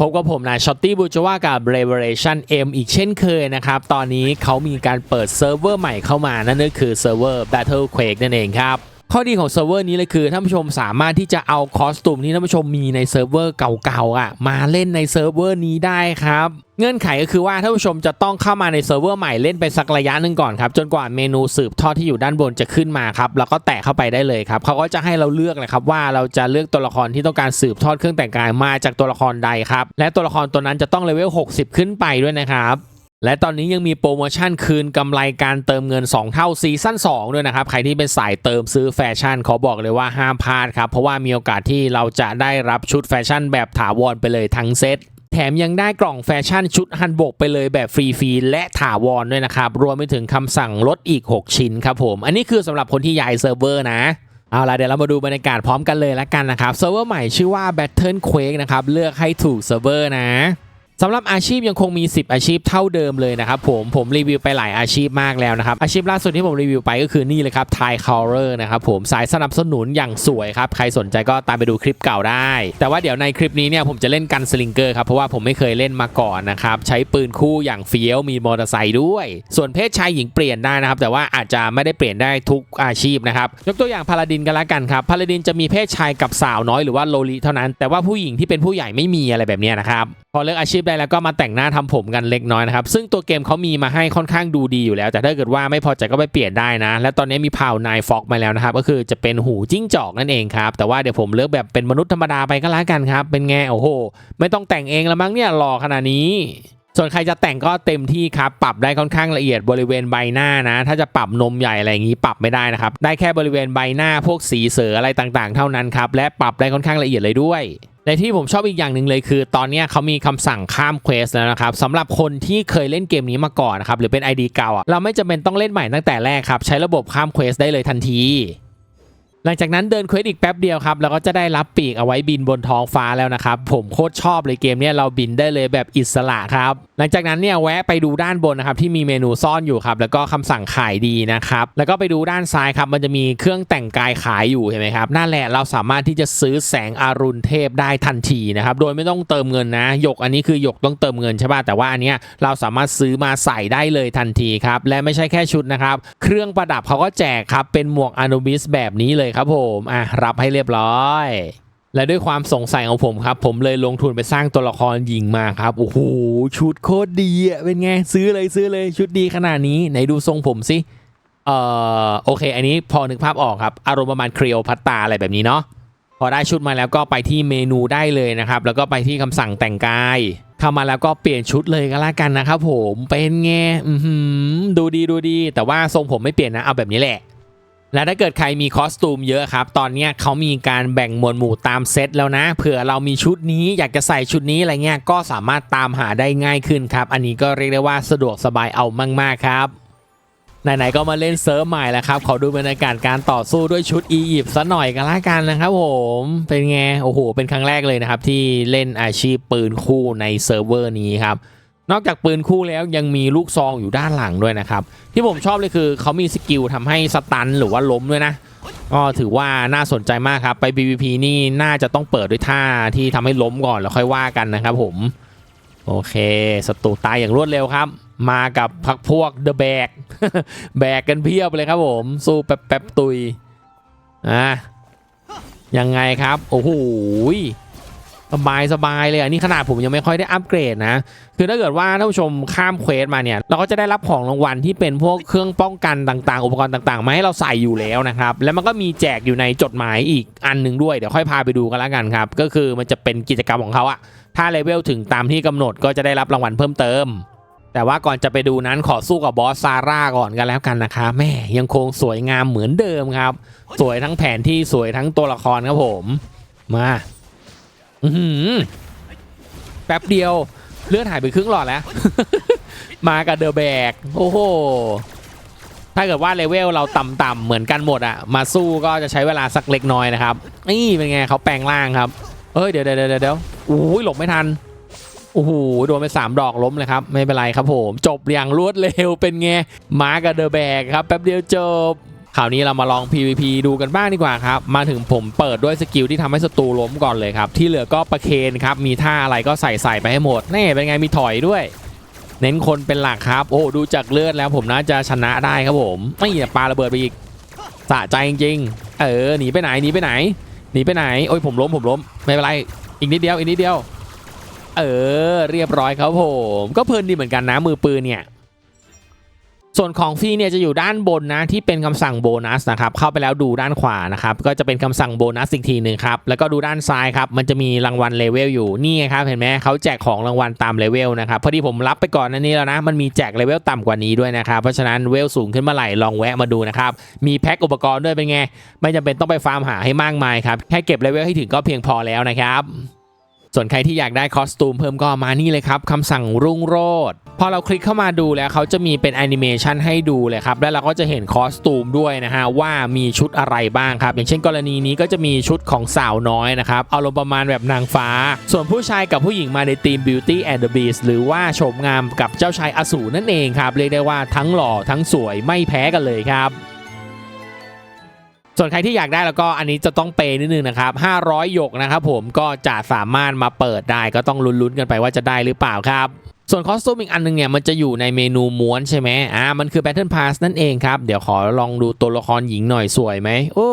พบกับผมนายช็อตตี้บูจว่ากับ Revelation M อีกเช่นเคยนะครับ ตอนนี้เขามีการเปิดเซิร์ฟเวอร์ใหม่เข้ามานั่นก็คือเซิร์ฟเวอร์ Battle Quake นั่นเองครับ ข้อดีของเซิร์ฟเวอร์นี้เลยคือท่านผู้ชมสามารถที่จะเอาคอสตูมที่ท่านผู้ชมมีในเซิร์ฟเวอร์เก่าๆอะมาเล่นในเซิร์ฟเวอร์นี้ได้ครับเงื่อนไขก็คือว่าท่านผู้ชมจะต้องเข้ามาในเซิร์ฟเวอร์ใหม่เล่นไปสักระยะหนึ่งก่อนครับจนกว่าเมนูสืบทอดที่อยู่ด้านบนจะขึ้นมาครับแล้วก็แตะเข้าไปได้เลยครับเขาก็จะให้เราเลือกเลยครับว่าเราจะเลือกตัวละครที่ต้องการสืบทอดเครื่องแต่งกายมาจากตัวละครใดครับและตัวละครตัวนั้นจะต้องเลเวล 60 ขึ้นไปด้วยนะครับ และตอนนี้ยังมีโปรโมชั่นคืนกำไรการเติมเงิน 2 เท่าซีซั่น2 ด้วยนะครับ ใครที่เป็นสายเติมซื้อแฟชั่นขอบอกเลยว่าห้ามพลาดครับ เพราะว่ามีโอกาสที่เราจะได้รับชุดแฟชั่นแบบถาวรไปเลยทั้งเซตแถมยังได้กล่องแฟชั่นชุดฮันบกไปเลยแบบฟรีๆและถาวรด้วยนะครับ รวมไปถึงคำสั่งลดอีก 6 ชิ้นครับผม อันนี้คือสำหรับคนที่ย้ายเซิร์ฟเวอร์นะเอาล่ะเดี๋ยวเรามาดูบรรยากาศพร้อมกันเลยละกันนะครับเซิร์ฟเวอร์ใหม่ชื่อว่า Battle Quake นะครับเลือกให้ถูกเซิร์ฟเวอร์นะ สำหรับอาชีพยังคงมี 10 อาชีพเท่าเดิมเลยนะครับผมผมรีวิวไปหลายอาชีพมากแล้วนะครับอาชีพล่าสุดที่ผมรีวิวไปก็คือนี่เลยครับ Thai Caller นะครับผมสายสนับสนุนอย่างสวยครับใครสนใจก็ตามไปดูคลิปเก่าได้ แต่ว่าเดี๋ยวในคลิปนี้เนี่ยผมจะเล่นกันสลิงเกอร์ครับเพราะว่าผมไม่เคยเล่นมาก่อนนะครับใช้ปืนคู่อย่างเฟี้ยวมีมอเตอร์ไซค์ด้วย ส่วนเพศชายหญิงเปลี่ยนได้นะครับแต่ว่าอาจจะไม่ได้เปลี่ยนได้ทุกอาชีพนะครับยกตัวอย่างพาลาดินกันละกันครับพาลาดินจะมีเพศชายกับสาวน้อยหรือว่าโลลิเท่านั้นแต่ว่าผู้หญิงที่เป็นผู้ใหญ่ไม่มีอะไรแบบนี้นะครับพอเลือกอาชีพได้แล้วก็มาแต่งหน้าทำผมกันเล็กน้อยนะครับ ซึ่งตัวเกมเขามีมาให้ค่อนข้างดูดีอยู่แล้ว แต่ถ้าเกิดว่าไม่พอใจก็ไปเปลี่ยนได้นะ และตอนนี้มีพาวนายฟ็อกมาแล้วนะครับ ก็คือจะเป็นหูจิ้งจอกนั่นเองครับ แต่ว่าเดี๋ยวผมเลือกแบบเป็นมนุษย์ธรรมดาไปก็แล้วกันครับ เป็นไงโอ้โห ไม่ต้องแต่งเองแล้วมั้งเนี่ยหล่อขนาดนี้ส่วนใครจะแต่งก็เต็มที่ครับ ปรับได้ค่อนข้างละเอียดบริเวณใบหน้านะ ถ้าจะปรับนมใหญ่อะไรอย่างนี้ปรับไม่ได้นะครับ ได้แค่บริเวณใบหน้าพวกสีเสืออะไรต่างๆ เท่านั้นครับ และปรับได้ค่อนข้างละเอียดเลยด้วย ในที่ผมชอบอีกอย่างหนึ่งเลยคือ ตอนนี้เขามีคำสั่งข้ามเควสแล้วนะครับสำหรับคนที่เคยเล่นเกมนี้มาก่อนนะครับหรือเป็น ID เก่าอะเราไม่จำเป็นต้องเล่นใหม่ตั้งแต่แรกครับ ใช้ระบบข้ามเควสได้เลยทันที หลังจากนั้นเดินเควสอีกแป๊บเดียวครับเราก็จะได้รับปีกเอาไว้บินบนท้องฟ้าแล้วนะครับผมโคตรชอบเลยเกมนี้เราบินได้เลยแบบอิสระครับหลังจากนั้นเนี่ยแวะไปดูด้านบนนะครับที่มีเมนูซ่อนอยู่ครับแล้วก็คำสั่งขายดีนะครับแล้วก็ไปดูด้านซ้ายครับมันจะมีเครื่องแต่งกายขายอยู่เห็นไหมครับนั่นแหละเราสามารถที่จะซื้อแสงอรุณเทพได้ทันทีนะครับโดยไม่ต้องเติมเงินนะหยกอันนี้คือหยกต้องเติมเงินใช่ป่ะแต่ว่าอันเนี้ยเราสามารถซื้อมาใส่ได้เลยทันทีครับและไม่ใช่แค่ชุดนะครับเครื่องประดับเขาก็แจกครับเป็นหมวกอนุบิสแบบนี้เลยครับผมอะรับให้เรียบร้อย และด้วยความสงสัยของผมครับ ผมเลยลงทุนไปสร้างตัวละครหญิงมาครับ โอ้โห ชุดโคตรดีอะ เป็นไง ซื้อเลยซื้อเลยชุดดีขนาดนี้ ไหนดูทรงผมสิเอ่อโอเค อันนี้พอนึกภาพออกครับ อารมณ์ประมาณครีโอพัตตาอะไรแบบนี้เนาะพอได้ชุดมาแล้วก็ไปที่เมนูได้เลยนะครับ แล้วก็ไปที่คำสั่งแต่งกาย เข้ามาแล้วก็เปลี่ยนชุดเลยก็แล้วกันนะครับผมเป็นไงดูดีดูดี แต่ว่าทรงผมไม่เปลี่ยนนะเอาแบบนี้แหละ และถ้าเกิดใครมีคอสตูมเยอะครับ ตอนนี้เขามีการแบ่งหมวดหมู่ตามเซตแล้วนะ เผื่อเรามีชุดนี้อยากจะใส่ชุดนี้อะไรเงี้ย ก็สามารถตามหาได้ง่ายขึ้นครับ อันนี้ก็เรียกได้ว่าสะดวกสบายเอามาก ๆ ครับไหนๆก็มาเล่นเซิร์ฟใหม่แล้วครับ ขอดูบรรยากาศการต่อสู้ด้วยชุดอียิปต์ซะหน่อยกันละกันนะครับผม เป็นไง โอ้โห เป็นครั้งแรกเลยนะครับที่เล่นอาชีพปืนคู่ในเซิร์ฟเวอร์นี้ครับ นอกจากปืนคู่แล้วยังมีลูกซองอยู่ด้านหลังด้วยนะครับ ที่ผมชอบเลยคือเขามีสกิลทำให้สตันหรือว่าล้มด้วยนะก็ถือว่าน่าสนใจมากครับ ไป PVP นี่น่าจะต้องเปิดด้วยท่าที่ทำให้ล้มก่อนแล้วค่อยว่ากันนะครับผม โอเคศัตรูตายอย่างรวดเร็วครับ มากับพักพวกเดอะแบกแบกกันเพียบเลยครับผม สู้แป๊บแป๊บตุยอะยังไงครับ โอ้โห สบายสบายเลยอันนี้ขนาดผมยังไม่ค่อยได้อัปเกรดนะ คือถ้าเกิดว่าท่านผู้ชมข้ามเควสมาเนี่ย เราก็จะได้รับของรางวัลที่เป็นพวกเครื่องป้องกันต่างๆ อุปกรณ์ต่างๆ มาให้เราใส่อยู่แล้วนะครับ แล้วมันก็มีแจกอยู่ในจดหมายอีกอันหนึ่งด้วยเดี๋ยวค่อยพาไปดูกันแล้วกันครับ ก็คือมันจะเป็นกิจกรรมของเขาอะถ้าเลเวลถึงตามที่กำหนดก็จะได้รับรางวัลเพิ่มเติม แต่ว่าก่อนจะไปดูนั้นขอสู้กับบอสซาร่าก่อนกันแล้วกันนะครับแม่ยังคงสวยงามเหมือนเดิมครับ สวยทั้งแผนที่สวยทั้งตัวละครครับผม มา แป๊บเดียวเลือดหายไปครึ่งหลอดแล้ว มากับเดอะแบกโอ้โหถ้าเกิดว่าเลเวลเราต่ำๆเหมือนกันหมดอะมาสู้ก็จะใช้เวลาสักเล็กน้อยนะครับนี่เป็นไงเขาแปลงร่างครับเอ้ยเดี๋ยวเดี๋ยวเดี๋ยวเดี๋ยวโอ้ยหลบไม่ทันโอ้โหโดนไปสามดอกล้มเลยครับ ไม่เป็นไรครับผม จบอย่างรวดเร็วเป็นไงมากับเดอะแบกครับแป๊บเดียวจบ คราวนี้เรามาลอง PVP ดูกันบ้างดีกว่าครับ มาถึงผมเปิดด้วยสกิลที่ทำให้ศัตรูล้มก่อนเลยครับ ที่เหลือก็ประเคนครับ มีท่าอะไรก็ใส่ใส่ไปให้หมด นี่เป็นไงมีถอยด้วย เน้นคนเป็นหลักครับ โอ้ดูจากเลือดแล้วผมน่าจะชนะได้ครับผม ไม่อย่าปาระเบิดไปอีกสะใจจริงๆ เออหนีไปไหนหนีไปไหนหนีไปไหน โอ้ยผมล้มผมล้มไม่เป็นไร อีกนิดเดียวอีกนิดเดียว เออ เรียบร้อยครับผม ก็เพลินดีเหมือนกันนะมือปืนเนี่ย ส่วนของฟรีเนี่ยจะอยู่ด้านบนนะที่เป็นคำสั่งโบนัสนะครับเข้าไปแล้วดูด้านขวานะครับก็จะเป็นคำสั่งโบนัสอีกทีหนึ่งครับแล้วก็ดูด้านซ้ายครับมันจะมีรางวัลเลเวลอยู่นี่ครับเห็นไหมเขาแจกของรางวัลตามเลเวลนะครับพอดีผมรับไปก่อนนันนี้แล้วนะมันมีแจกเลเวลต่ำกว่านี้ด้วยนะครับเพราะฉะนั้นเวลสูงขึ้นเมื่อไหร่ลองแวะมาดูนะครับมีแพ็คอุปกรณ์ด้วยเป็นไงไม่จำเป็นต้องไปฟาร์มหาให้มากมายครับแค่เก็บเลเวลให้ถึงก็เพียงพอแล้วนะครับ ส่วนใครที่อยากได้คอสตูมเพิ่มก็มานี่เลยครับคำสั่งรุ่งโรดพอเราคลิกเข้ามาดูแล้วเขาจะมีเป็นแอนิเมชันให้ดูเลยครับ แล้วเราก็จะเห็นคอสตูมด้วยนะฮะว่ามีชุดอะไรบ้างครับ อย่างเช่นกรณีนี้ก็จะมีชุดของสาวน้อยนะครับ เอาลงประมาณแบบนางฟ้า ส่วนผู้ชายกับผู้หญิงมาในทีม Beauty and the Beast หรือว่าโฉมงามกับเจ้าชายอสูรนั่นเองครับ เรียกได้ว่าทั้งหล่อทั้งสวยไม่แพ้กันเลยครับ ส่วนใครที่อยากได้แล้วก็อันนี้จะต้องเปย์นิดนึงนะครับ 500 หยกนะครับผมก็จะสามารถมาเปิดได้ก็ต้องลุ้นๆกันไปว่าจะได้หรือเปล่าครับ ส่วนคอสตูมอีกอันนึงเนี่ยมันจะอยู่ในเมนูม้วนใช่ไหมอ่ามันคือ Battle Pass นั่นเองครับ เดี๋ยวขอลองดูตัวละครหญิงหน่อยสวยไหมโอ้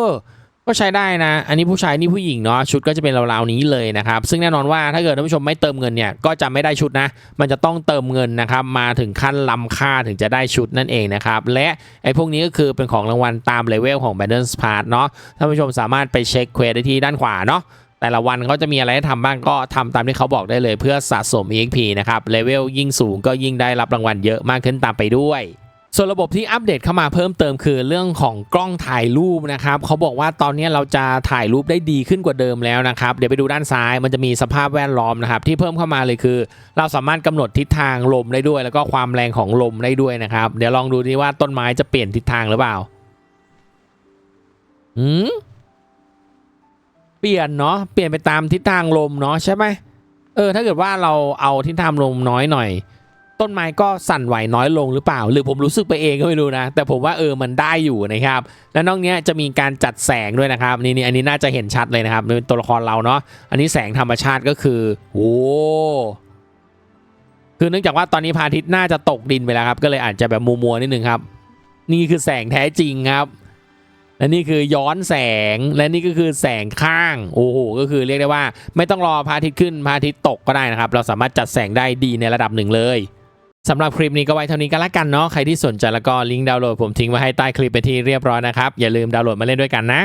ก็ใช้ได้นะ อันนี้ผู้ชายนี่ผู้หญิงเนาะชุดก็จะเป็นราวๆนี้เลยนะครับ ซึ่งแน่นอนว่าถ้าเกิดท่านผู้ชมไม่เติมเงินเนี่ยก็จะไม่ได้ชุดนะ มันจะต้องเติมเงินนะครับมาถึงขั้นล้ำค่าถึงจะได้ชุดนั่นเองนะครับ และไอ้พวกนี้ก็คือเป็นของรางวัลตามเลเวลของ Battle Pass เนาะท่านผู้ชมสามารถไปเช็คเควสได้ที่ด้านขวาเนาะแต่ละวันเขาจะมีอะไรให้ทำบ้างก็ทำตามที่เขาบอกได้เลย เพื่อสะสม EXP นะครับเลเวลยิ่งสูงก็ยิ่งได้รับรางวัลเยอะมากขึ้นตามไปด้วย ส่วนระบบที่อัปเดตเข้ามาเพิ่มเติมคือเรื่องของกล้องถ่ายรูปนะครับเขาบอกว่าตอนนี้เราจะถ่ายรูปได้ดีขึ้นกว่าเดิมแล้วนะครับเดี๋ยวไปดูด้านซ้ายมันจะมีสภาพแวดล้อมนะครับที่เพิ่มเข้ามาเลยคือ เราสามารถกำหนดทิศทางลมได้ด้วย แล้วก็ความแรงของลมได้ด้วยนะครับ เดี๋ยวลองดูดีว่าต้นไม้จะเปลี่ยนทิศทางหรือเปล่าอืมเปลี่ยนเนาะเปลี่ยนไปตามทิศทางลมเนาะใช่ไหมเออถ้าเกิดว่าเราเอาทิศทางลมน้อยหน่อย ต้นไม้ก็สั่นไหวน้อยลงหรือเปล่า หรือผมรู้สึกไปเองก็ไม่รู้นะ แต่ผมว่าเออมันได้อยู่นะครับ แล้วนอกเนี้ยจะมีการจัดแสงด้วยนะครับนี่นี่อันนี้น่าจะเห็นชัดเลยนะครับเป็นตัวละครเราเนาะอันนี้แสงธรรมชาติก็คือโอ้คือเนื่องจากว่าตอนนี้พระอาทิตย์น่าจะตกดินไปแล้วครับ ก็เลยอาจจะแบบมัวมัวนิดนึงครับ นี่คือแสงแท้จริงครับและนี่คือย้อนแสงและนี่ก็คือแสงข้างโอ้โหก็คือเรียกได้ว่า ไม่ต้องรอพระอาทิตย์ขึ้นพระอาทิตย์ตกก็ได้นะครับ เราสามารถจัดแสงได้ดีในระดับหนึ่งเลย สำหรับคลิปนี้ก็ไว้เท่านี้ก็แล้วกันเนาะ ใครที่สนใจแล้วก็ลิงก์ดาวน์โหลดผมทิ้งไว้ให้ใต้คลิปไปที่เรียบร้อยนะครับ อย่าลืมดาวน์โหลดมาเล่นด้วยกันนะ